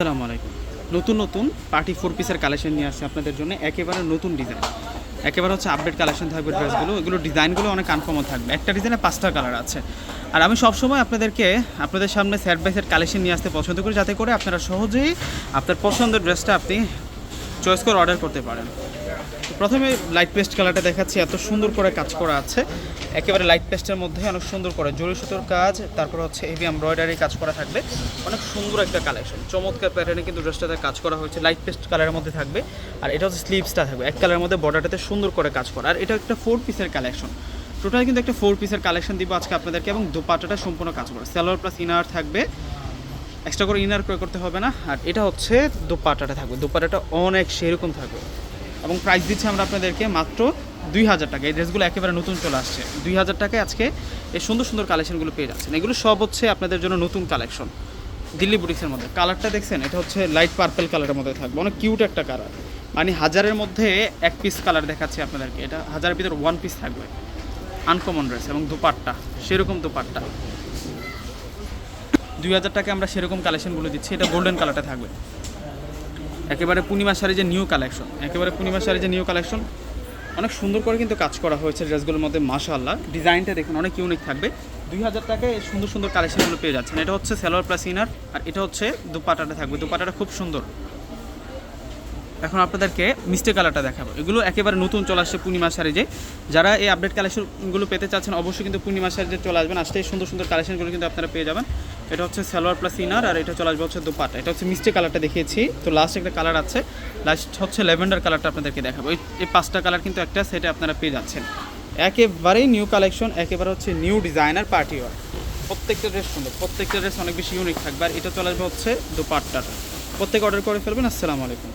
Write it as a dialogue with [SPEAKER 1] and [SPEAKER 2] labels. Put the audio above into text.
[SPEAKER 1] আসসালামু আলাইকুম। নতুন নতুন পার্টি ফোর পিসের কালেকশন নিয়ে আসছে আপনাদের জন্য। একেবারে নতুন ডিজাইন একেবারে হচ্ছে আপডেট কালেকশন থাকবে ড্রেসগুলো এগুলো ডিজাইনগুলো অনেক আনকমন থাকবে। একটা ডিজাইনে পাঁচটা কালার আছে। আর আমি সবসময় আপনাদেরকে, আপনাদের সামনে স্যাট বাই সেট কালেকশন নিয়ে আসতে পছন্দ করি। যাতে করে আপনারা সহজেই আপনার পছন্দের ড্রেসটা আপনি চয়েস করে অর্ডার করতে পারেন। প্রথমে লাইট পেস্ট কালারটা দেখাচ্ছি, এত সুন্দর করে কাজ করা আছে। একেবারে লাইট পেস্টের মধ্যে অনেক সুন্দর করে জরি সুতোর কাজ, তারপর হচ্ছে হেভি এমব্রয়ডারি কাজ করা থাকবে। অনেক সুন্দর একটা কালেকশন চমৎকার প্যাটার্নে কিন্তু ড্রেসটাতে কাজ করা হয়েছে লাইট পেস্ট কালারের মধ্যে থাকবে। আর এটা হচ্ছে স্লিভসটা থাকবে, এক কালারের মধ্যে বর্ডারটাতে সুন্দর করে কাজ করা। আর এটা একটা ফোর পিসের কালেকশন টোটাল কিন্তু একটা ফোর পিসের কালেকশন দিব আজকে আপনাদেরকে, এবং দোপাটাটা সম্পূর্ণ কাজ করা। সালোয়ার প্লাস ইনার থাকবে। এক্সট্রা করে ইনার ক্রয় করতে হবে না। আর এটা হচ্ছে দোপাটাটা থাকবে। দোপাটাটা অনেক সেরকম থাকবে। এবং প্রাইস দিচ্ছি আমরা আপনাদেরকে মাত্র দুই হাজার টাকা। এই ড্রেসগুলো একেবারে নতুন চলে আসছে। দুই হাজার টাকায় আজকে এই সুন্দর সুন্দর কালেকশনগুলো পেয়ে যাচ্ছেন। এগুলো সব হচ্ছে আপনাদের জন্য নতুন কালেকশন দিল্লি বুটিক্সের মধ্যে। কালারটা দেখছেন? এটা হচ্ছে লাইট পার্পল কালারের মধ্যে থাকবে। অনেক কিউট একটা কালার মানে হাজারের মধ্যে এক পিস কালার দেখাচ্ছে আপনাদেরকে। এটা হাজারের ভিতরে ওয়ান পিস থাকবে। আনকমন ড্রেস এবং দুপাট্টা। সেরকম দুপাট্টা। দুই হাজার টাকা আমরা সেরকম কালেকশনগুলো দিচ্ছি, এটা গোল্ডেন কালারটা থাকবে। একেবারে পূর্ণিমা শাড়ি যে নিউ কালেকশন একেবারে পূর্ণিমা শাড়ি যে নিউ কালেকশন অনেক সুন্দর করে কিন্তু কাজ করা হয়েছে ড্রেসগুলোর মধ্যে, মাশাআল্লাহ। ডিজাইনটা দেখুন, অনেক ইউনিক থাকবে। দুই হাজার টাকায় সুন্দর সুন্দর কালেকশনগুলো পেয়ে যাচ্ছেন। এটা হচ্ছে সালোয়ার প্লাস ইনার আর এটা হচ্ছে দুপাটাটা থাকবে। দুপাটাটা খুব সুন্দর। এখন আপনাদেরকে মিষ্টি কালারটা দেখাবো। এগুলো একেবারে নতুন চলে আসছে পূর্ণিমা শাড়িজে যারা এই আপডেট কালেকশনগুলো পেতে চাচ্ছেন, অবশ্যই কিন্তু পূর্ণিমা শাড়িজে চলে আসবেন। আসতে সুন্দর সুন্দর কালেকশনগুলো কিন্তু আপনারা পেয়ে যাবেন। এটা হচ্ছে সালোয়ার প্লাস ইনার আর এটা চলে আসবে হচ্ছে দুপাট এটা হচ্ছে মিষ্টি কালারটা দেখিয়েছি। তো লাস্ট একটা কালার আছে। লাস্ট হচ্ছে ল্যাভেন্ডার কালারটা আপনাদেরকে দেখাবো। এই পাঁচটা কালার কিন্তু একটা সেটে আপনারা পেয়ে যাচ্ছেন। একেবারেই নিউ কালেকশন একেবারে হচ্ছে নিউ ডিজাইনার পার্টি ওয়ার প্রত্যেকটা ড্রেস সুন্দর, প্রত্যেকটা ড্রেস অনেক বেশি ইউনিক থাকবে। আর এটা চলে আসবে হচ্ছে দুপাটটা প্রত্যেক অর্ডার করে ফেলবেন। আসসালামু আলাইকুম।